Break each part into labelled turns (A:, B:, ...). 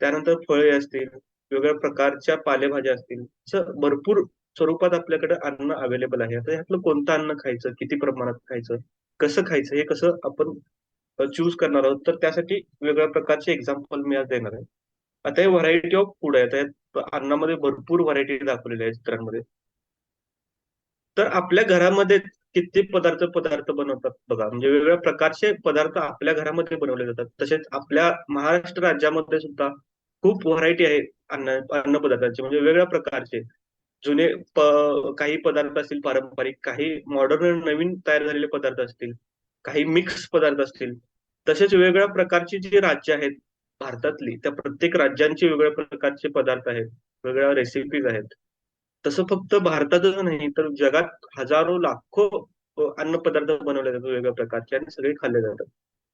A: त्यानंतर फळे असतील वेगवेगळ्या प्रकारच्या पालेभाज्या असतील. असं भरपूर स्वरूपात आपल्याकडे अन्न अवेलेबल आहे. आता यातलं कोणतं अन्न खायचं? किती प्रमाणात खायचं? कसं खायचं? हे कसं आपण चूज करणार आहोत? तर त्यासाठी वेगळ्या प्रकारचे एक्झाम्पल मी आज देणार आहे. आता हे व्हरायटी ऑफ फूड आहे. आता अन्नामध्ये भरपूर व्हरायटी दाखवलेल्या आहेत चित्रांमध्ये. तर आपल्या घरामध्ये किती पदार्थ पदार्थ बनवतात बघा. म्हणजे वेगवेगळ्या प्रकारचे पदार्थ आपल्या घरामध्ये बनवले जातात. तसेच आपल्या महाराष्ट्र राज्यामध्ये सुद्धा खूप व्हरायटी आहे अन्न अन्न पदार्थांचे म्हणजे वेगवेगळ्या प्रकारचे. जुने काही पदार्थ असतील पारंपरिक काही मॉडर्न नवीन तयार झालेले पदार्थ असतील काही मिक्स पदार्थ असतील तसेच वेगवेगळ्या प्रकारची जी राज्य आहेत भारतातली त्या प्रत्येक राज्यांचे वेगवेगळ्या प्रकारचे पदार्थ आहेत वेगवेगळ्या रेसिपीज आहेत. तसं फक्त भारतातच नाही तर जगात हजारो लाखो अन्न पदार्थ बनवले जातात वेगळ्या प्रकारचे आणि सगळे खाल्ले जातात.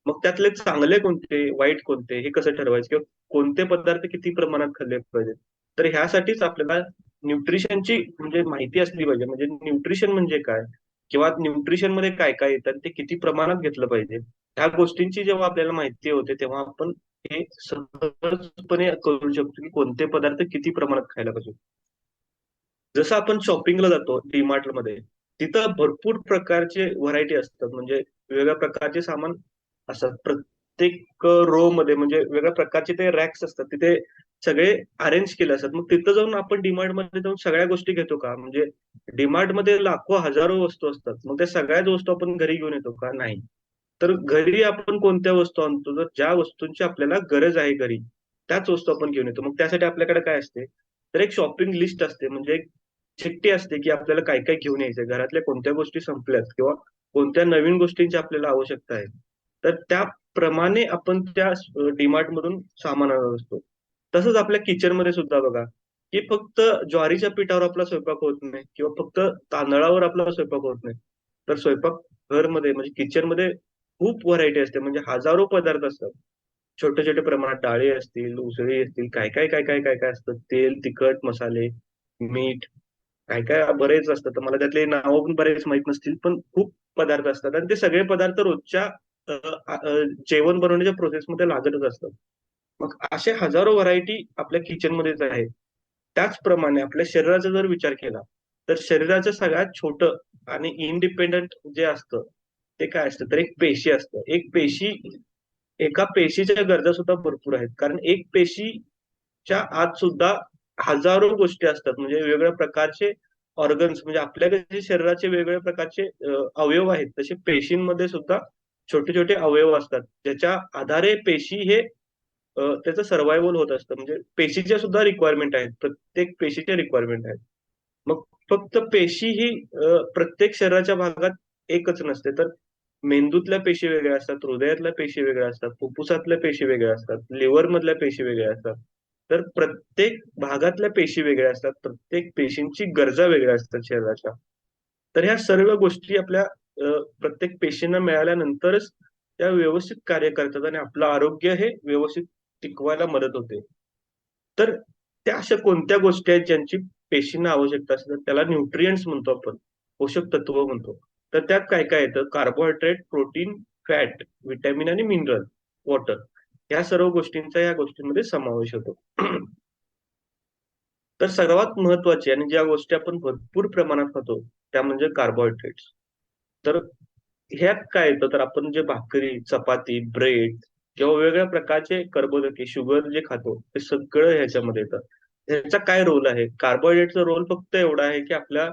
A: मग त्यातले चांगले कोणते? वाईट कोणते? हे कसं ठरवायचं? किंवा कोणते पदार्थ किती प्रमाणात खाल्ले पाहिजे तर ह्यासाठीच आपल्याला न्यूट्रिशनची म्हणजे माहिती असली पाहिजे. म्हणजे न्यूट्रिशन म्हणजे काय? किंवा न्यूट्रिशनमध्ये काय काय येतात ते किती प्रमाणात घेतलं पाहिजे? ह्या गोष्टींची जेव्हा आपल्याला माहिती होते तेव्हा आपण हे सहजपणे करू शकतो की कोणते पदार्थ किती प्रमाणात खायला पाहिजे जसं आपण शॉपिंगला जातो डीमार्टमध्ये तिथं भरपूर प्रकारचे व्हरायटी असतात. म्हणजे वेगवेगळ्या प्रकारचे सामान असतात. प्रत्येक रो मध्ये म्हणजे वेगळ्या प्रकारचे ते रॅक्स असतात. तिथे सगळे अरेंज केले असतात. मग तिथं जाऊन आपण डीमार्टमध्ये जाऊन सगळ्या गोष्टी घेतो का? म्हणजे डीमार्टमध्ये लाखो हजारो वस्तू असतात. मग त्या सगळ्याच वस्तू आपण घरी घेऊन येतो का? नाही. तर घरी आपण कोणत्या वस्तू आणतो? तर ज्या वस्तूंची आपल्याला गरज आहे घरी त्याच वस्तू आपण घेऊन येतो. मग त्यासाठी आपल्याकडे काय असते? तर एक शॉपिंग लिस्ट असते. म्हणजे एक चिठ्ठी असते की आपल्याला काय काय घेऊन यायचंय. घरातल्या कोणत्या गोष्टी संपल्यात किंवा कोणत्या नवीन गोष्टींची आपल्याला आवश्यकता आहे. तर त्याप्रमाणे आपण त्या डीमार्ट मधून सामान आणत असतो. तसंच आपल्या किचनमध्ये सुद्धा बघा की फक्त ज्वारीच्या पिठावर आपला स्वयंपाक होत नाही किंवा फक्त तांदळावर आपला स्वयंपाक होत नाही. तर स्वयंपाक घरमध्ये म्हणजे किचनमध्ये खूप व्हरायटी असते. म्हणजे हजारो पदार्थ असतात. छोटे छोटे प्रमाणात डाळी असतील उसळी असतील काय काय काय काय काय काय असतं. तेल तिखट मसाले मीठ काय काय बरेच असतात. तर मला त्यातले नावं पण बरेच माहीत नसतील पण खूप पदार्थ असतात. आणि ते सगळे पदार्थ रोजच्या जेवण बनवण्याच्या प्रोसेसमध्ये लागतच असतात मग असे हजारो व्हरायटी आपल्या किचन मध्येच आहेत. त्याचप्रमाणे आपल्या शरीराचा जर विचार केला तर शरीराचं सगळ्यात छोट आणि इंडिपेंडंट जे असतं ते काय असतं? तर एक पेशी असतं. एक पेशी एका पेशीच्या गरजा सुद्धा भरपूर आहेत. कारण एक पेशीच्या आत सुद्धा हजारो गोष्टी असतात. म्हणजे वेगवेगळ्या प्रकारचे ऑर्गन्स म्हणजे आपल्याकडे शरीराचे वेगवेगळ्या प्रकारचे अवयव आहेत. तसे पेशींमध्ये सुद्धा छोटे छोटे अवयव असतात. ज्याच्या आधारे पेशी हे त्याचं सर्वायवल होत असतं. म्हणजे पेशीच्या सुद्धा रिक्वायरमेंट आहेत. प्रत्येक पेशीच्या रिक्वायरमेंट आहेत. मग फक्त पेशी ही प्रत्येक शरीराच्या भागात एकच नसते. तर मेंदूतल्या पेशी वेगळ्या असतात हृदयातल्या पेशी वेगळ्या असतात फुफ्फुसातल्या पेशी वेगळ्या असतात लिव्हर मधल्या पेशी वेगळ्या असतात. तर प्रत्येक भागातल्या पेशी वेगळ्या असतात. प्रत्येक पेशींची गरजा वेगळ्या असतात शरीराच्या. तर ह्या सर्व गोष्टी आपल्या प्रत्येक पेशींना मिळाल्यानंतरच त्या व्यवस्थित कार्य करतात आणि आपलं आरोग्य हे व्यवस्थित टिकवायला मदत होते. तर त्या अशा कोणत्या गोष्टी आहेत ज्यांची पेशींना आवश्यकता असते? त्याला न्यूट्रियंट्स म्हणतो आपण पोषक तत्व म्हणतो. तर त्यात काय काय येतं? कार्बोहायड्रेट प्रोटीन फॅट व्हिटॅमिन आणि मिनरल वॉटर या सर्व गोष्टींचा या गोष्टींमध्ये समावेश होतो. तर सर्वात महत्वाची आणि ज्या गोष्टी आपण भरपूर प्रमाणात खातो त्या म्हणजे कार्बोहायड्रेट्स तर ह्यात काय येतं? तर आपण जे भाकरी चपाती ब्रेड किंवा वेगवेगळ्या प्रकारचे कर्बोदके शुगर जे खातो ते सगळं ह्याच्यामध्ये येतं. ह्याचा काय रोल आहे? कार्बोहायड्रेटचा रोल फक्त एवढा आहे की आपल्या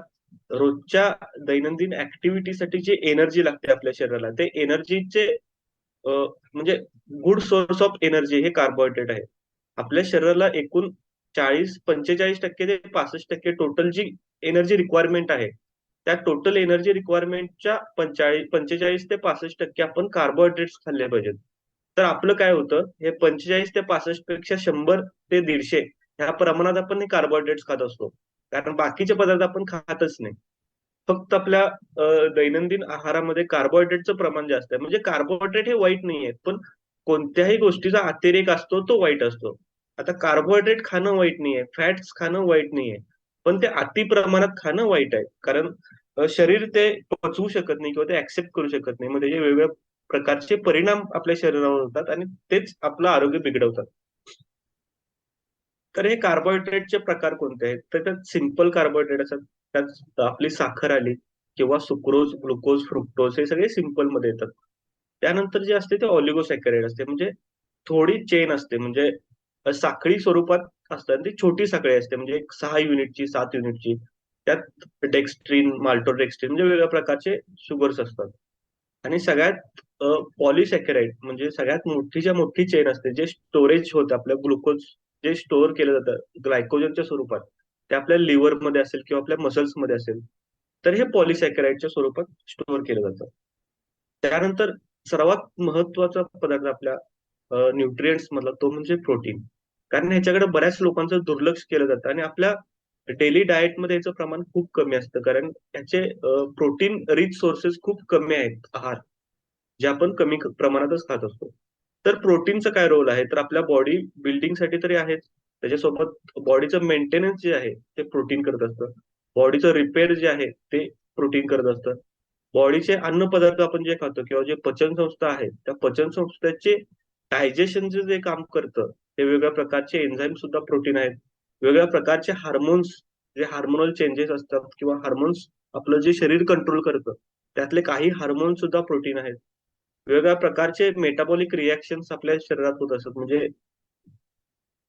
A: रोजच्या दैनंदिन ऍक्टिव्हिटीसाठी जे एनर्जी लागते आपल्या शरीराला ते एनर्जीचे म्हणजे गुड सोर्स ऑफ एनर्जी हे कार्बोहायड्रेट आहे. आपल्या शरीराला एकूण चाळीस पंचेचाळीस टक्के ते पासष्ट टक्के टोटल जी एनर्जी रिक्वायरमेंट आहे त्या टोटल एनर्जी रिक्वायरमेंटच्या पंचाळीस पंचेचाळीस ते पासष्ट टक्के आपण कार्बोहायड्रेट्स खाल्ले पाहिजेत. तर आपलं काय होतं हे पंचेचाळीस ते पासष्टपेक्षा शंभर ते दीडशे ह्या प्रमाणात आपण हे कार्बोहायड्रेट्स खात असतो. कारण बाकीचे पदार्थ आपण खातच नाही. फक्त आपल्या दैनंदिन आहारामध्ये कार्बोहायड्रेटचं प्रमाण जास्त आहे. म्हणजे कार्बोहायड्रेट हे वाईट नाही आहेत पण कोणत्याही गोष्टीचा अतिरेक असतो तो वाईट असतो. आता कार्बोहायड्रेट खाणं वाईट नाहीये फॅट्स खाणं वाईट नाहीये. पण ते अति प्रमाणात खाणं वाईट आहे. कारण शरीर ते पचवू शकत नाही किंवा ते ऍक्सेप्ट करू शकत नाही. म्हणजे मग त्याचे वेगवेगळ्या प्रकारचे परिणाम आपल्या शरीरावर होतात आणि तेच आपलं आरोग्य बिघडवतात. तर हे कार्बोहायड्रेटचे प्रकार कोणते आहेत? तर त्यात सिंपल कार्बोहायड्रेट असतात. त्यात आपली साखर आली किंवा सुक्रोज ग्लुकोज फ्रुक्टोज हे सगळे सिंपलमध्ये येतात. त्यानंतर जे असते ते ऑलिगोसॅकराइड असते. म्हणजे थोडी चेन असते. म्हणजे साखळी स्वरूपात असतात. ती छोटी साखळी असते. म्हणजे एक सहा युनिटची सात युनिटची. त्यात डेक्स्ट्रीन माल्टोडेक्स्ट्रीन म्हणजे वेगवेगळ्या प्रकारचे शुगर्स असतात. आणि सगळ्यात पॉलिसॅकराइड म्हणजे सगळ्यात मोठीच्या मोठी चेन असते जे स्टोरेज होतं आपल्या ग्लुकोज जे स्टोअर केलं जातं. ग्लायकोजनच्या स्वरूपात. ते आपल्या लिव्हरमध्ये असेल किंवा आपल्या मसल्समध्ये असेल. तर हे पॉलिसॅकराइडच्या स्वरूपात स्टोअर केलं जातं. त्यानंतर सर्वात महत्त्वाचा पदार्थ आपल्या न्यूट्रियंट्स मधला तो म्हणजे प्रोटीन कारण ह्याच्याकडे बऱ्याच लोकांचं दुर्लक्ष केलं जातं आणि आपल्या डेली डाएटमध्ये याचं प्रमाण खूप कमी असतं. कारण याचे प्रोटीन रिच सोर्सेस खूप कमी आहेत आहार जे आपण कमी प्रमाणातच खात असतो. तर प्रोटीनचा काय रोल आहे? तर आपल्या बॉडी बिल्डिंगसाठी तरी आहेच त्याच्यासोबत बॉडीचं मेंटेनन्स जे आहे ते प्रोटीन करत असतं. बॉडीचं रिपेअर जे आहे ते प्रोटीन करत असतं. बॉडीचे अन्न पदार्थ आपण जे खातो किंवा जे पचन संस्था आहे त्या पचन संस्थेचे डायजेशनचं जे काम करतं ते वेगवेगळ्या प्रकारचे एन्झाईम सुद्धा प्रोटीन आहेत. वेगवेगळ्या प्रकारचे हार्मोन्स जे हार्मोनल चेंजेस असतात किंवा हार्मोन्स आपलं जे शरीर कंट्रोल करतं त्यातले काही हार्मोन्स सुद्धा प्रोटीन आहेत. वेगवेगळ्या प्रकारचे मेटाबॉलिक रिॲक्शन्स आपल्या शरीरात होत असतात. म्हणजे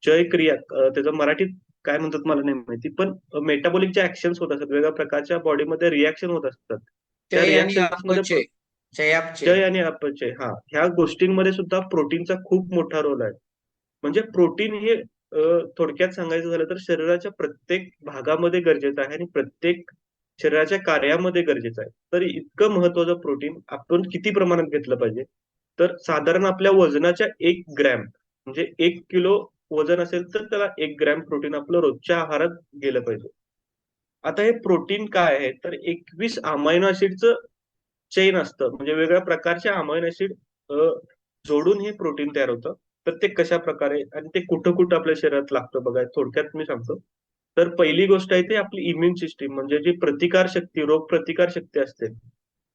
A: जय क्रिया त्याचं मराठीत काय म्हणतात मला नाही माहिती पण मेटाबॉलिक जे ऍक्शन्स होत असतात वेगवेगळ्या प्रकारच्या बॉडीमध्ये रिॲक्शन होत असतात. त्या रिॲक्शन जय आणि अपचय. हा ह्या गोष्टींमध्ये सुद्धा प्रोटीनचा खूप मोठा रोल आहे. म्हणजे प्रोटीन हे थोडक्यात सांगायचं झालं तर शरीराच्या प्रत्येक भागामध्ये गरजेचं आहे आणि प्रत्येक शरीराच्या कार्यामध्ये गरजेचं आहे. तर इतकं महत्वाचं प्रोटीन आपण किती प्रमाणात घेतलं पाहिजे? तर साधारण आपल्या वजनाच्या एक ग्रॅम म्हणजे एक किलो वजन असेल तर त्याला एक ग्रॅम प्रोटीन आपलं रोजच्या आहारात गेलं पाहिजे. आता हे प्रोटीन काय आहे? तर एकवीस अमायनो ऍसिडचं चेन असतं. म्हणजे वेगळ्या प्रकारचे अमायनो ऍसिड जोडून हे प्रोटीन तयार होतं. तर ते कशा प्रकारे आणि ते कुठं कुठं आपल्या शरीरात लागतं बघा थोडक्यात मी सांगतो. तर पहिली गोष्ट आहे ते आपली इम्युन सिस्टीम म्हणजे जी प्रतिकार शक्ती रोग प्रतिकार शक्ती असते.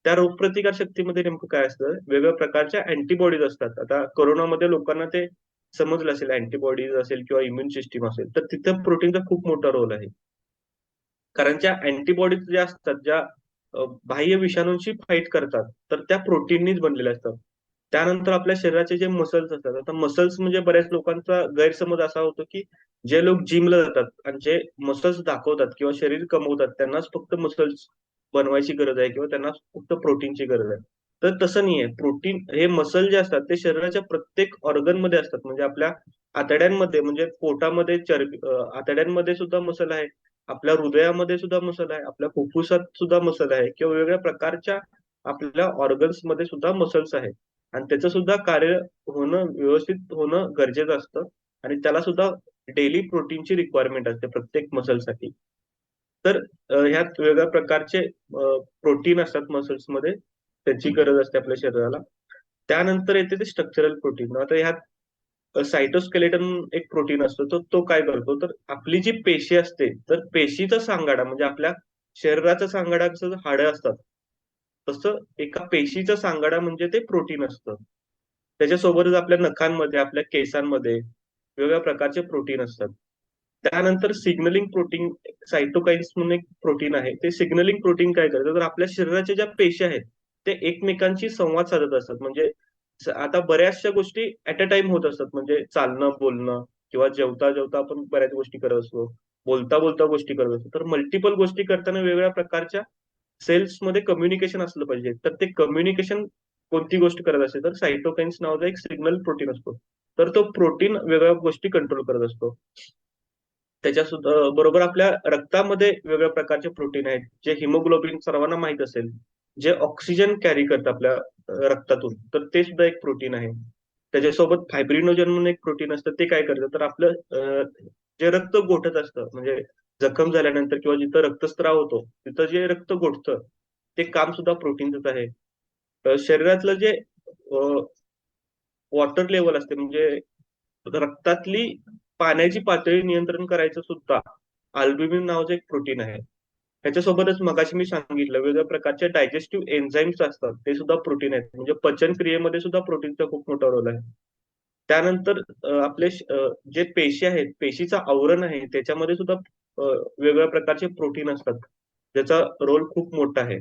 A: त्या रोग प्रतिकार शक्तीमध्ये नेमकं काय असतं? वेगवेगळ्या प्रकारच्या अँटीबॉडीज असतात. आता कोरोनामध्ये लोकांना ते समजलं असेल अँटीबॉडीज असेल किंवा इम्युन सिस्टीम असेल तर तिथं प्रोटीनचा खूप मोठा रोल आहे. कारण ज्या अँटीबॉडीज ज्या असतात ज्या बाह्य विषाणूंशी फाईट करतात तर त्या प्रोटीननीच बनलेल्या असतात. त्यानंतर आपल्या शरीराचे जे मसल्स असतात आता मसल्स म्हणजे बऱ्याच लोकांचा गैरसमज असा होतो की जे लोक जिमला जातात आणि जे मसल्स दाखवतात किंवा शरीर कमवतात त्यांनाच फक्त मसल्स बनवायची गरज आहे किंवा त्यांना फक्त प्रोटीनची गरज आहे. तर तसं नाही आहे प्रोटीन हे मसल जे असतात ते शरीराच्या प्रत्येक ऑर्गनमध्ये असतात. म्हणजे आपल्या आतड्यांमध्ये म्हणजे पोटामध्ये चरबी आतड्यांमध्ये सुद्धा मसल आहे आपल्या हृदयामध्ये सुद्धा मसल आहे आपल्या फुफ्फुसात सुद्धा मसल आहे किंवा वेगवेगळ्या प्रकारच्या आपल्या ऑर्गन्समध्ये सुद्धा मसल्स आहेत. आणि त्याचं सुद्धा कार्य होणं व्यवस्थित होणं गरजेचं असतं. आणि त्याला सुद्धा डेली प्रोटीनची रिक्वायरमेंट असते प्रत्येक मसलसाठी तर ह्यात वेगवेगळ्या प्रकारचे प्रोटीन असतात मसल्समध्ये त्याची गरज असते आपल्या शरीराला. त्यानंतर येते ते स्ट्रक्चरल प्रोटीन आता ह्यात सायटोस्केलेटन एक प्रोटीन असतो तो तो काय करतो? तर आपली जी पेशी असते तर पेशीचा सांगाडा म्हणजे आपल्या शरीराचा सांगाडा हाडं असतात तसं एका पेशीचा सांगाडा म्हणजे ते प्रोटीन असतं. त्याच्यासोबतच आपल्या नखांमध्ये आपल्या केसांमध्ये वेगवेगळ्या प्रकारचे प्रोटीन असतात. त्यानंतर सिग्नलिंग प्रोटीन सायटोकाइन्स म्हणून एक प्रोटीन आहे. ते सिग्नलिंग प्रोटीन काय करतं? तर आपल्या शरीराच्या ज्या पेशी आहेत ते एकमेकांशी संवाद साधत असतात. म्हणजे आता बऱ्याचशा गोष्टी ऍट अ टाइम होत असतात. म्हणजे चालणं बोलणं किंवा जेवता जेवता आपण बऱ्याच गोष्टी करत असतो. बोलता बोलता गोष्टी करत असतो. तर मल्टिपल गोष्टी करताना वेगवेगळ्या प्रकारच्या सेल्समध्ये कम्युनिकेशन असलं पाहिजे. तर ते कम्युनिकेशन कोणती गोष्ट करत असेल तर सायटोकाइन्स नावाचा एक सिग्नल प्रोटीन असतो. तर तो प्रोटीन वेगळ्या गोष्टी कंट्रोल करत असतो. त्याच्या सुद्धा बरोबर आपल्या रक्तामध्ये वेगवेगळ्या प्रकारचे प्रोटीन आहेत. जे हिमोग्लोबिन सर्वांना माहीत असेल. जे ऑक्सिजन कॅरी करत आपल्या रक्तातून. तर ते सुद्धा एक प्रोटीन आहे. त्याच्यासोबत फायब्रिनोजन म्हणून एक प्रोटीन असतं. ते काय करतं? तर आपलं जे रक्त गोठत असतं म्हणजे जखम झाल्यानंतर किंवा जिथं रक्तस्त्राव होतो तिथं जे रक्त गोठतं ते काम सुद्धा प्रोटीनच आहे. शरीरातलं जे वॉटर लेवल असते म्हणजे रक्तातली पाण्याची पातळी नियंत्रण करायचं सुद्धा अल्ब्युमिन नावाचं एक प्रोटीन आहे. ह्याच्यासोबतच मगाशी मी सांगितलं वेगवेगळ्या प्रकारचे डायजेस्टिव्ह एन्झाईम्स असतात ते सुद्धा प्रोटीन आहेत. म्हणजे पचन क्रियेमध्ये सुद्धा प्रोटीनचा खूप मोठा रोल आहे. त्यानंतर आपले जे पेशी आहेत पेशीचं आवरण आहे त्याच्यामध्ये सुद्धा वेगवेगळ्या प्रकारचे प्रोटीन असतात. ज्याचा रोल खूप मोठा आहे.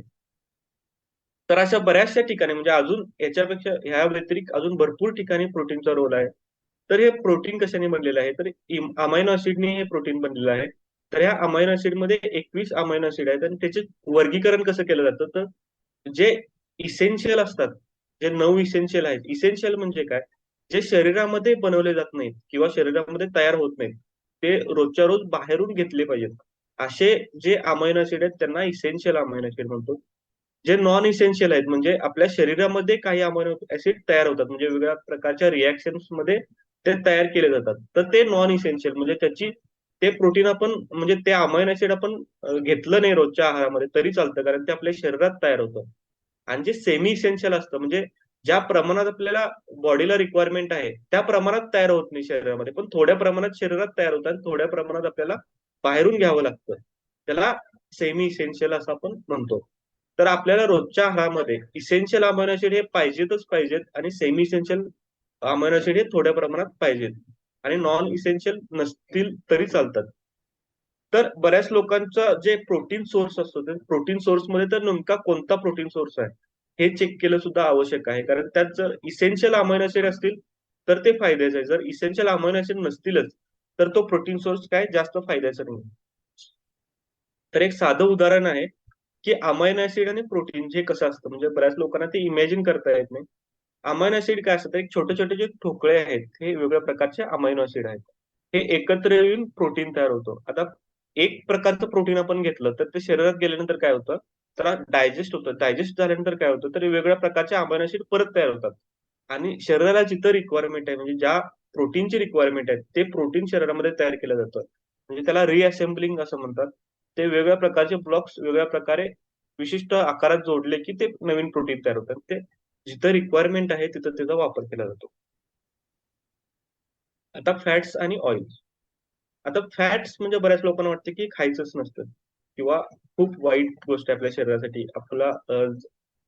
A: तर अशा बऱ्याचशा ठिकाणी म्हणजे अजून याच्यापेक्षा ह्या व्यतिरिक्त अजून भरपूर ठिकाणी प्रोटीनचा रोल आहे. तर हे प्रोटीन कशाने बनलेलं आहे? तर अमायनो ऍसिडने हे प्रोटीन बनलेलं आहे. तर ह्या अमायनो ऍसिडमध्ये एकवीस अमायनो ऍसिड आहेत आणि त्याचे वर्गीकरण कसं केलं जातं? तर जे इसेन्शियल असतात जे नऊ इसेन्शियल आहेत. इसेन्शियल म्हणजे काय? जे शरीरामध्ये बनवले जात नाहीत किंवा शरीरामध्ये तयार होत नाहीत. ते रोजच्या रोज बाहेरून घेतले पाहिजेत. असे जे अमायनो ऍसिड आहेत त्यांना इसेन्शियल अमायनो ऍसिड म्हणतो. जे नॉन इसेन्शियल आहेत म्हणजे आपल्या शरीरामध्ये काही अमायनो ऍसिड तयार होतात म्हणजे वेगवेगळ्या प्रकारच्या रिॲक्शन्समध्ये ते तयार केले जातात. तर ते नॉन इसेन्शियल म्हणजे त्याची ते प्रोटीन आपण म्हणजे ते अमायनो ऍसिड आपण घेतलं नाही रोजच्या आहारामध्ये तरी चालतं कारण ते आपल्या शरीरात तयार होतं. आणि जे सेमी इसेन्शियल असतं म्हणजे ज्या प्रमाणात आपल्याला बॉडीला रिक्वायरमेंट आहे त्या प्रमाणात तयार होत नाही शरीरामध्ये. पण थोड्या प्रमाणात शरीरात तयार होतात थोड्या प्रमाणात आपल्याला बाहेरून घ्यावं लागतं. त्याला सेमी इसेन्शियल असं आपण म्हणतो. तर आपल्याला रोजच्या आहारामध्ये इसेन्शियल अमायनोसिड हे पाहिजेतच पाहिजेत आणि सेमी इसेन्शियल अमायनोसिड हे थोड्या प्रमाणात पाहिजेत. आणि नॉन इसेन्शियल नसतील तरी चालतात. तर बऱ्याच लोकांचा जे प्रोटीन सोर्स असतो ते प्रोटीन सोर्समध्ये तर नेमका कोणता प्रोटीन सोर्स आहे? हे चेक केलं सुद्धा आवश्यक आहे. कारण त्यात जर इसेन्शियल अमायनो ऍसिड असतील तर ते फायद्याचं आहे. जर इसेन्शियल अमायनो ऍसिड नसतीलच तर तो प्रोटीन सोर्स काय? जास्त फायद्याचा नाही. तर एक साधं उदाहरण आहे की अमायनो ऍसिड आणि प्रोटीन हे कसं असतं? म्हणजे बऱ्याच लोकांना ते इमॅजिन करता येत नाही. अमायनो ऍसिड काय असतं? एक छोटे छोटे जे ठोकळे आहेत हे वेगवेगळ्या प्रकारचे अमायनो ऍसिड आहेत. हे एकत्र येऊन प्रोटीन तयार होतो. आता एक प्रकारचं प्रोटीन आपण घेतलं तर ते शरीरात गेल्यानंतर काय होतं? तर डायजेस्ट होतं. डायजेस्ट झाल्यानंतर काय होतं? तर वेगळ्या प्रकारचे अमायनो ऍसिड परत तयार होतात. आणि शरीराला जिथं रिक्वायरमेंट आहे म्हणजे ज्या प्रोटीनची रिक्वायरमेंट आहे ते प्रोटीन शरीरामध्ये तयार केलं जातं. म्हणजे त्याला रिअसेम्बलिंग असं म्हणतात. ते वेगवेगळ्या प्रकारचे ब्लॉक्स वेगवेगळ्या प्रकारे विशिष्ट आकारात जोडले की ते नवीन प्रोटीन तयार होतात. ते जिथं रिक्वायरमेंट आहे तिथं त्याचा वापर केला जातो. आता फॅट्स आणि ऑइल आता फॅट्स म्हणजे बऱ्याच लोकांना वाटतं की खायचंच नसतं. किंवा खूप वाईट गोष्ट आहे आपल्या शरीरासाठी आपला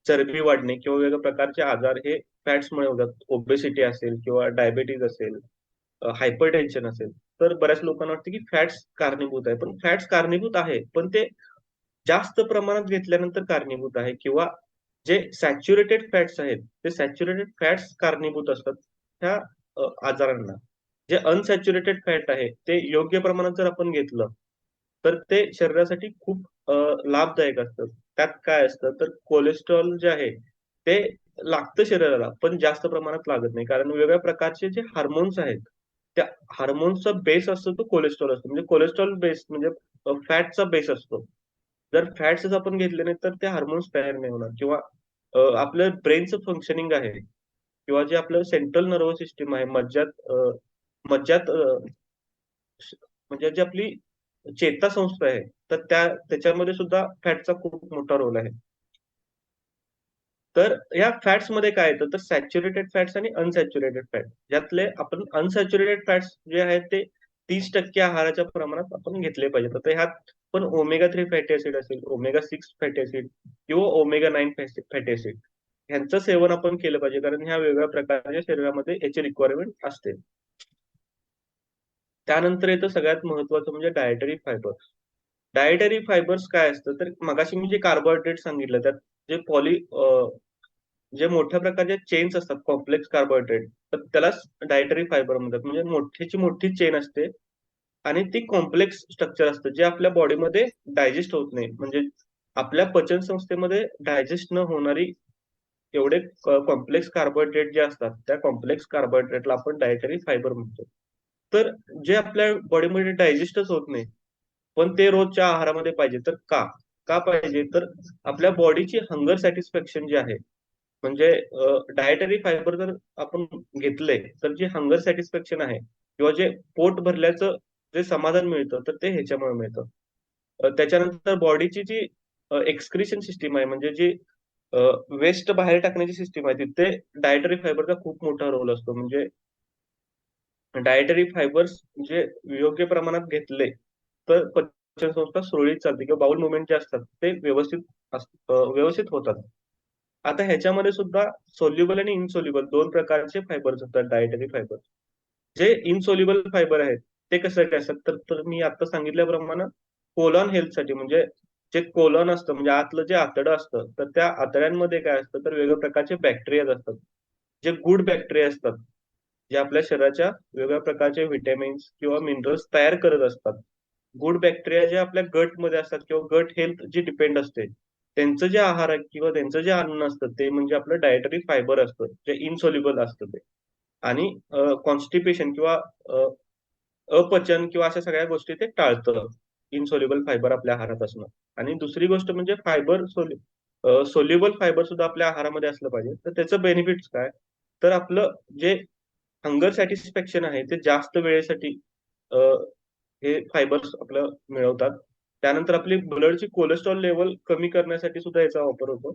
A: चरबी वाढणे किंवा वेगवेगळ्या प्रकारचे आजार हे फॅट्समुळे होतात. ओबेसिटी असेल किंवा डायबेटीज असेल हायपर टेन्शन असेल. तर बऱ्याच लोकांना वाटतं की फॅट्स कारणीभूत आहे. पण फॅट्स कारणीभूत आहे. पण ते जास्त प्रमाणात घेतल्यानंतर कारणीभूत आहे किंवा जे सॅच्युरेटेड फॅट्स आहेत ते सॅच्युरेटेड फॅट्स कारणीभूत असतात त्या आजारांना. जे अनसॅच्युरेटेड फॅट आहे ते योग्य प्रमाणात जर आपण घेतलं तर ते शरीरासाठी खूप लाभदायक असतं. त्यात काय असतं? तर कोलेस्ट्रॉल जे आहे ते लागतं शरीराला पण जास्त प्रमाणात लागत नाही. कारण वेगवेगळ्या प्रकारचे जे हार्मोन्स आहेत त्या हार्मोन्सचा बेस असतो तो कोलेस्ट्रॉल असतो. म्हणजे कोलेस्ट्रॉल बेस म्हणजे फॅटचा बेस असतो. जर फॅट्स आपण घेतले नाही तर ते हार्मोन्स तयार नाही होणार. किंवा आपलं ब्रेनचं फंक्शनिंग आहे किंवा जे आपलं सेंट्रल नर्वस सिस्टीम आहे मज्जात मज्जात म्हणजे जी आपली चेता संस्था आहे. तर त्या त्याच्यामध्ये सुद्धा फॅटचा खूप मोठा रोल आहे. तर या फॅट्समध्ये काय येतं? तर सॅच्युरेटेड फॅट्स आणि अनसॅच्युरेटेड फॅट. यातले आपण अनसॅच्युरेटेड फॅट्स जे आहेत ते तीस टक्के आहाराच्या प्रमाणात आपण घेतले पाहिजे तर ह्यात पण ओमेगा थ्री फॅटी ऍसिड असेल ओमेगा सिक्स फॅटी ऍसिड किंवा ओमेगा नाईन फॅटी ऍसिड ह्यांचं सेवन आपण केलं पाहिजे कारण ह्या वेगवेगळ्या प्रकारच्या शरीरामध्ये याची रिक्वायरमेंट असते. त्यानंतर येतं सगळ्यात महत्वाचं म्हणजे डायटरी फायबर डायटरी फायबर्स काय असतं? तर मगाशी मी जे कार्बोहायड्रेट सांगितलं त्यात जे पॉली जे मोठ्या प्रकारचे चेन्स असतात कॉम्प्लेक्स कार्बोहायड्रेट तर त्याला डायटरी फायबर म्हणतात. म्हणजे मोठीची मोठी चेन असते आणि ती कॉम्प्लेक्स स्ट्रक्चर असतं जे आपल्या बॉडीमध्ये डायजेस्ट होत नाही. म्हणजे आपल्या पचन संस्थेमध्ये डायजेस्ट न होणारी एवढे कॉम्प्लेक्स कार्बोहायड्रेट जे असतात त्या कॉम्प्लेक्स कार्बोहायड्रेटला आपण डायटरी फायबर म्हणतो. तर जे आपल्या बॉडीमध्ये डायजेस्टच होत नाही पण ते रोजच्या आहारामध्ये पाहिजे. तर का? का पाहिजे? तर आपल्या बॉडीची हंगर सॅटिस्फॅक्शन जे आहे म्हणजे डायटरी फायबर जर आपण घेतले तर जे हंगर सॅटिस्फॅक्शन आहे किंवा जे पोट भरल्याचं जे समाधान मिळतं तर ते ह्याच्यामुळे मिळतं. त्याच्यानंतर बॉडीची जी एक्सक्रिशन सिस्टीम आहे म्हणजे जी वेस्ट बाहेर टाकण्याची सिस्टीम आहे तिथे डायटरी फायबरचा खूप मोठा रोल असतो. म्हणजे डायटरी फायबर्स जे योग्य प्रमाणात घेतले तर पचन संस्था सुरळीत चालते किंवा बाउल मुवमेंट जे असतात ते व्यवस्थित व्यवस्थित होतात. आता ह्याच्यामध्ये सुद्धा सोल्युबल आणि इनसोल्युबल दोन प्रकारचे फायबर्स असतात डायटरी फायबर. जे इनसोल्युबल फायबर आहेत ते कसं काय असतात? तर, तर मी आता सांगितल्याप्रमाणे कोलॉन हेल्थसाठी म्हणजे जे कोलॉन असतं म्हणजे आतलं जे आतडं असतं तर त्या आतड्यांमध्ये काय असतं? तर वेगळ्या प्रकारचे बॅक्टेरिया असतात. जे गुड बॅक्टेरिया असतात. जे आपल्या शरीराच्या वेगवेगळ्या प्रकारचे व्हिटॅमिन्स किंवा मिनरल्स तयार करत असतात. गुड बॅक्टेरिया जे आपल्या गटमध्ये असतात किंवा गट हेल्थ जी डिपेंड असते त्यांचं जे आहार किंवा त्यांचं जे अन्न असतं ते म्हणजे आपलं डायटरी फायबर असतं जे इनसोल्युबल असतं ते. आणि कॉन्स्टिपेशन किंवा अपचन किंवा अशा सगळ्या गोष्टी ते टाळतं इनसोल्युबल फायबर आपल्या आहारात असणं. आणि दुसरी गोष्ट म्हणजे फायबर सोल्युबल फायबर सुद्धा आपल्या आहारामध्ये असलं पाहिजे. तर त्याचं बेनिफिट्स काय? तर आपलं जे हंगर सॅटिस्फॅक्शन आहे ते जास्त वेळेसाठी हे फायबर्स आपलं मिळवतात. त्यानंतर आपली ब्लडची कोलेस्ट्रॉल लेवल कमी करण्यासाठी सुद्धा याचा वापर होतो.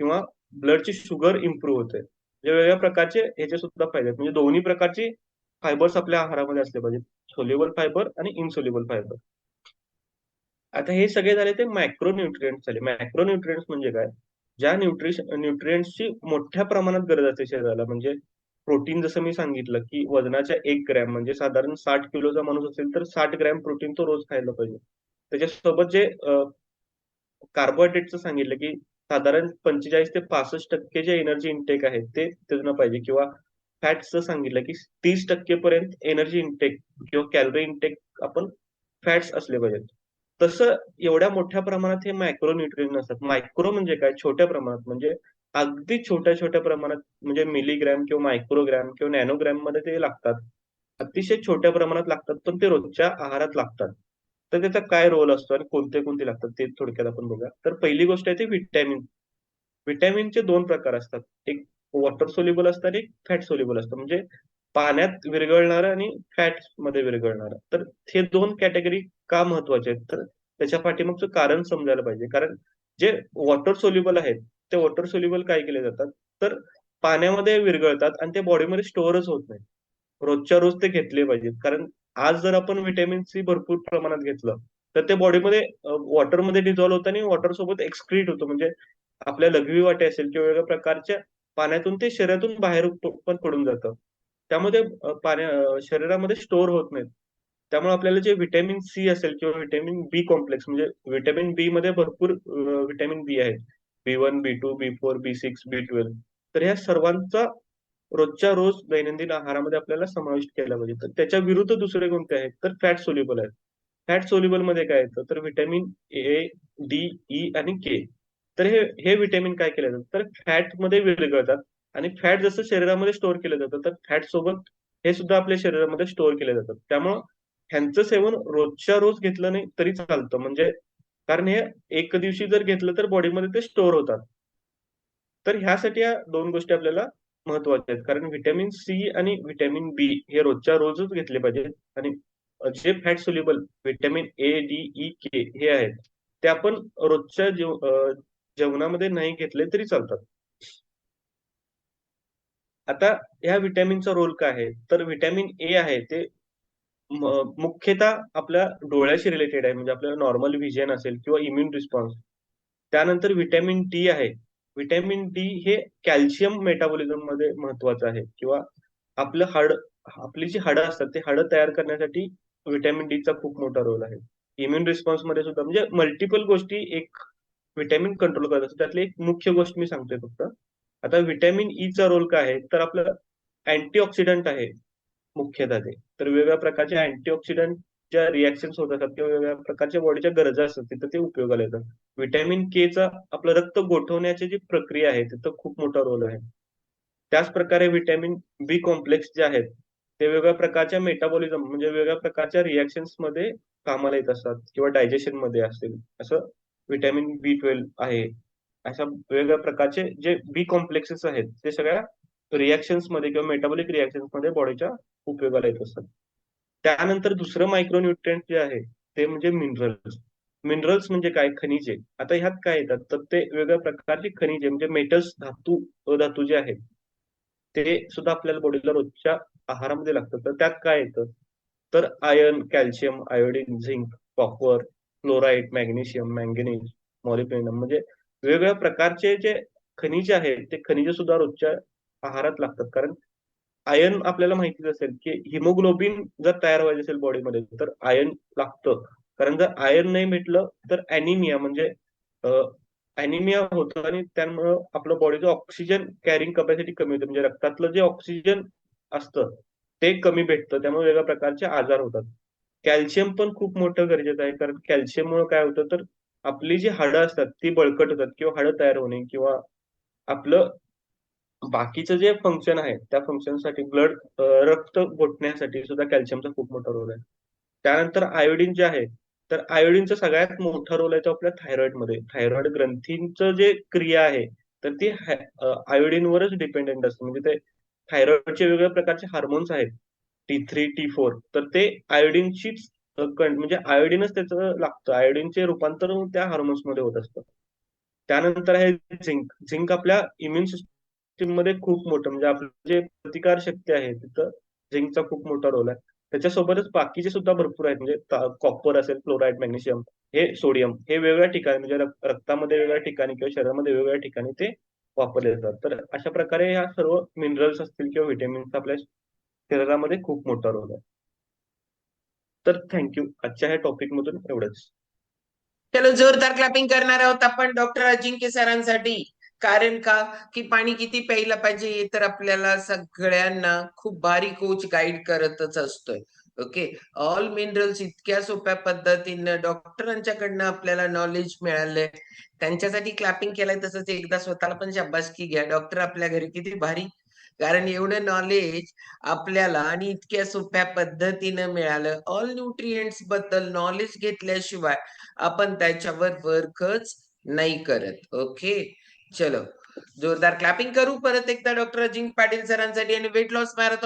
A: किंवा ब्लडची शुगर इम्प्रूव्ह होते. म्हणजे वेगवेगळ्या प्रकारचे ह्याचे सुद्धा फायदे आहेत. म्हणजे दोन्ही प्रकारची फायबर्स आपल्या आहारामध्ये असले पाहिजेत. सोल्युबल फायबर आणि इनसोल्युबल फायबर आता हे सगळे झाले ते मायक्रो न्यूट्रिएंट्स झाले. मायक्रो न्यूट्रिएंट्स म्हणजे काय? ज्या न्यूट्रिशन न्यूट्रिएंट्सची मोठ्या प्रमाणात गरज असते शरीराला. म्हणजे प्रोटीन जसं मी सांगितलं की वजनाच्या एक ग्रॅम म्हणजे साधारण साठ किलोचा माणूस असेल तर साठ ग्रॅम प्रोटीन तो रोज खायला पाहिजे. त्याच्यासोबत जे कार्बोहायड्रेटचं सांगितलं की साधारण पंचेचाळीस ते पासष्ट टक्के जे एनर्जी इंटेक आहे ते त्यानं पाहिजे किंवा फॅट्सचं सांगितलं की तीस टक्के पर्यंत एनर्जी इंटेक किंवा कॅलरी इनटेक आपण फॅट्स असले पाहिजेत. तसं एवढ्या मोठ्या प्रमाणात हे मायक्रो न्यूट्रिशन असतात मायक्रो म्हणजे काय? छोट्या प्रमाणात म्हणजे अगदी छोट्या छोट्या प्रमाणात म्हणजे मिलीग्रॅम किंवा मायक्रोग्रॅम किंवा नॅनोग्रॅममध्ये ते लागतात. अतिशय छोट्या प्रमाणात लागतात पण ते रोजच्या आहारात लागतात. तर त्याचा काय रोल असतो आणि कोणते कोणते लागतात ते थोडक्यात आपण बघूया. तर पहिली गोष्ट आहे ती व्हिटॅमिन व्हिटॅमिनचे दोन प्रकार असतात. एक वॉटर सोल्युबल असतं आणि एक फॅट सोल्युबल असतं. म्हणजे पाण्यात विरघळणारं आणि फॅटमध्ये विरघळणार. तर हे दोन कॅटेगरी का महत्त्वाचे आहेत? तर त्याच्या पाठीमागचं कारण समजायला पाहिजे. कारण जे वॉटर सोल्युबल आहेत ते वॉटर सोल्युबल काय केले जातात? तर पाण्यामध्ये विरघळतात आणि ते बॉडीमध्ये स्टोअरच होत नाही. रोजच्या रोज ते घेतले पाहिजेत. कारण आज जर आपण व्हिटॅमिन सी भरपूर प्रमाणात घेतलं तर ते बॉडीमध्ये वॉटरमध्ये डिझॉल्व्ह होतं आणि वॉटर सोबत एक्सक्रीट होतो. म्हणजे आपल्या लघवी वाटे असेल किंवा वेगवेगळ्या प्रकारच्या पाण्यातून ते शरीरातून बाहेर पण पडून जातं. त्यामध्ये पाण्या शरीरामध्ये स्टोअर होत नाहीत. त्यामुळे आपल्याला जे व्हिटॅमिन सी असेल किंवा व्हिटॅमिन बी कॉम्प्लेक्स म्हणजे व्हिटॅमिन बी मध्ये भरपूर व्हिटॅमिन बी आहे. B one B two B four B six B twelve तर ह्या सर्वांचा रोजच्या रोज दैनंदिन आहारामध्ये आपल्याला समाविष्ट केला पाहिजे. तर त्याच्या विरुद्ध दुसरे कोणते आहेत? तर फॅट सोल्युबल आहेत. फॅट सोल्युबलमध्ये काय येतं? तर व्हिटॅमिन ए डी ई आणि के तर हे हे व्हिटॅमिन काय केलं जातं? तर फॅटमध्ये विरघळतात आणि फॅट जसं शरीरामध्ये स्टोअर केलं जातं तर फॅट सोबत हे सुद्धा आपल्या शरीरामध्ये स्टोअर केले जातात त्यामुळं ह्यांचं सेवन रोजच्या रोज घेतलं नाही तरी चालतं. म्हणजे कारण हे एक दिवशी जर घेतलं तर बॉडीमध्ये ते स्टोअर होतात. तर ह्यासाठी या दोन गोष्टी आपल्याला महत्त्वाच्या आहेत. कारण व्हिटॅमिन सी आणि व्हिटॅमिन बी हे रोजच्या रोजच घेतले पाहिजेत. आणि जे fat soluble vitamin A D E K हे आहेत ते आपण रोजच्या जेव जेवणामध्ये नाही घेतले तरी चालतात. आता ह्या व्हिटॅमिनचा रोल काय आहे? तर व्हिटॅमिन ए आहे ते मुख्यतः आपल्या डोळ्याशी रिलेटेड आहे. म्हणजे आपल्याला नॉर्मल व्हिजन असेल किंवा इम्युन रिस्पॉन्स त्यानंतर व्हिटॅमिन डी आहे. व्हिटॅमिन डी हे कॅल्शियम मेटाबॉलिझममध्ये महत्वाचं आहे. किंवा आपलं हाड आपली जी हाडं असतात ते हाडं तयार करण्यासाठी व्हिटॅमिन डीचा खूप मोठा रोल आहे. इम्युन रिस्पॉन्समध्ये सुद्धा म्हणजे मल्टिपल गोष्टी एक व्हिटॅमिन कंट्रोल करत असतात. त्यातली एक मुख्य गोष्ट मी सांगतोय फक्त. आता व्हिटॅमिन ईचा रोल काय आहे? तर आपलं अँटीऑक्सिडंट आहे. मुख्यतः ते. तर वेगवेगळ्या प्रकारचे अँटीऑक्सिडंट ज्या रिॲक्शन्स होत असतात किंवा वेगवेगळ्या प्रकारच्या बॉडीच्या गरजा असतात तिथं ते उपयोगाला येतात. व्हिटॅमिन के चा आपलं रक्त गोठवण्याची जी प्रक्रिया आहे तिथं खूप मोठा रोल आहे. त्याच प्रकारे व्हिटॅमिन बी कॉम्प्लेक्स जे आहेत ते वेगवेगळ्या प्रकारच्या मेटाबॉलिझम म्हणजे वेगवेगळ्या प्रकारच्या रिॲक्शन्समध्ये कामाला येत असतात किंवा डायजेशनमध्ये असतील. असं व्हिटॅमिन बी ट्वेल्व आहे. अशा वेगवेगळ्या प्रकारचे जे बी कॉम्प्लेक्सेस आहेत ते सगळ्या रिॲक्शन्समध्ये किंवा मेटाबॉलिक रिॲक्शन्समध्ये बॉडीच्या उपयोगाला येत असतात. त्यानंतर दुसरं मायक्रोन्युट्रिएंट जे आहे ते म्हणजे मिनरल्स मिनरल्स म्हणजे काय? खनिजे. आता ह्यात काय येतात? तर ते वेगवेगळ्या प्रकारचे खनिजे म्हणजे मेटल्स धातू धातू जे आहेत ते सुद्धा आपल्याला बॉडीला रोजच्या आहारामध्ये लागतं तर त्यात काय येतं? तर iron calcium iodine zinc copper chloride magnesium manganese molybdenum म्हणजे वेगवेगळ्या प्रकारचे जे खनिजे आहेत ते खनिजे सुद्धा रोजच्या आहारात लागतात. कारण आयर्न आपल्याला माहितीच असेल की हिमोग्लोबिन जर तयार व्हायचं असेल बॉडीमध्ये तर आयर्न लागतं. कारण जर आयर्न नाही भेटलं तर अॅनिमिया म्हणजे अॅनिमिया होतं आणि त्यामुळं आपलं बॉडीचं ऑक्सिजन कॅरिंग कपॅसिटी कमी होते. म्हणजे रक्तातलं जे ऑक्सिजन असतं ते कमी भेटतं. त्यामुळे वेगळ्या प्रकारचे आजार होतात. कॅल्शियम पण खूप मोठं गरजेचं आहे. कारण कॅल्शियममुळे काय होतं तर आपली जी हाडं असतात ती बळकट होतात किंवा हाडं तयार होणे किंवा आपलं बाकीचं जे फंक्शन आहे त्या फंक्शनसाठी ब्लड रक्त गोठण्यासाठी सुद्धा कॅल्शियमचा खूप मोठा रोल आहे. त्यानंतर आयोडीन जे आहे तर आयोडीनचा सगळ्यात मोठा रोल आहे तो आपल्या थायरॉइडमध्ये. थायरॉइड ग्रंथींचं जे क्रिया आहे तर ती आयोडीनवरच डिपेंडेंट असते. म्हणजे ते थायरॉइडचे वेगवेगळ्या प्रकारचे हार्मोन्स आहेत टी थ्री टी फोर तर ते आयोडीनचीच म्हणजे आयोडीनच त्याचं लागतं. आयोडीनचे रूपांतर त्या हार्मोन्समध्ये होत असतं. त्यानंतर आहे झिंक झिंक आपल्या इम्युन सिस्टम मध्ये खूप मोठं म्हणजे आपलं जे प्रतिकार शक्ती आहे तिथं झिंकचा खूप मोठा रोल आहे. त्याच्यासोबतच बाकीचे सुद्धा भरपूर आहेत म्हणजे कॉपर असेल क्लोराईड मॅग्नेशियम हे सोडियम हे वेगवेगळ्या ठिकाणी म्हणजे रक्तामध्ये वेगवेगळ्या ठिकाणी किंवा शरीरामध्ये वेगवेगळ्या ठिकाणी ते वापरले जातात. तर अशा प्रकारे ह्या सर्व मिनरल्स असतील किंवा व्हिटॅमिन्स आपल्या शरीरामध्ये खूप मोठा रोल आहे. तर थँक्यू आजच्या ह्या टॉपिक मधून एवढंच.
B: चलो जोरदार क्लॅपिंग करणार आहोत आपण डॉक्टर अजिंक्य सरांसाठी. कारण का? की पाणी किती प्यायला पाहिजे हे तर आपल्याला सगळ्यांना खूप भारी कोच गाईड करतच असतोय. ओके ऑल मिनरल्स इतक्या सोप्या पद्धतीनं डॉक्टरांच्याकडनं आपल्याला नॉलेज मिळालंय. त्यांच्यासाठी क्लॅपिंग केलंय तसंच एकदा स्वतःला पण शाबासकी घ्या. डॉक्टर आपल्या घरी किती भारी. कारण एवढं नॉलेज आपल्याला आणि इतक्या सोप्या पद्धतीनं मिळालं. ऑल न्यूट्रिएंट्सबद्दल नॉलेज घेतल्याशिवाय आपण त्याच्यावर वर्कच नाही करत. ओके चलो. जोरदार क्लॅपिंग करू. परत एकदा डॉक्टर अजिंक्य पाटील सरांसाठी आणि वेट लॉस मॅरेथॉन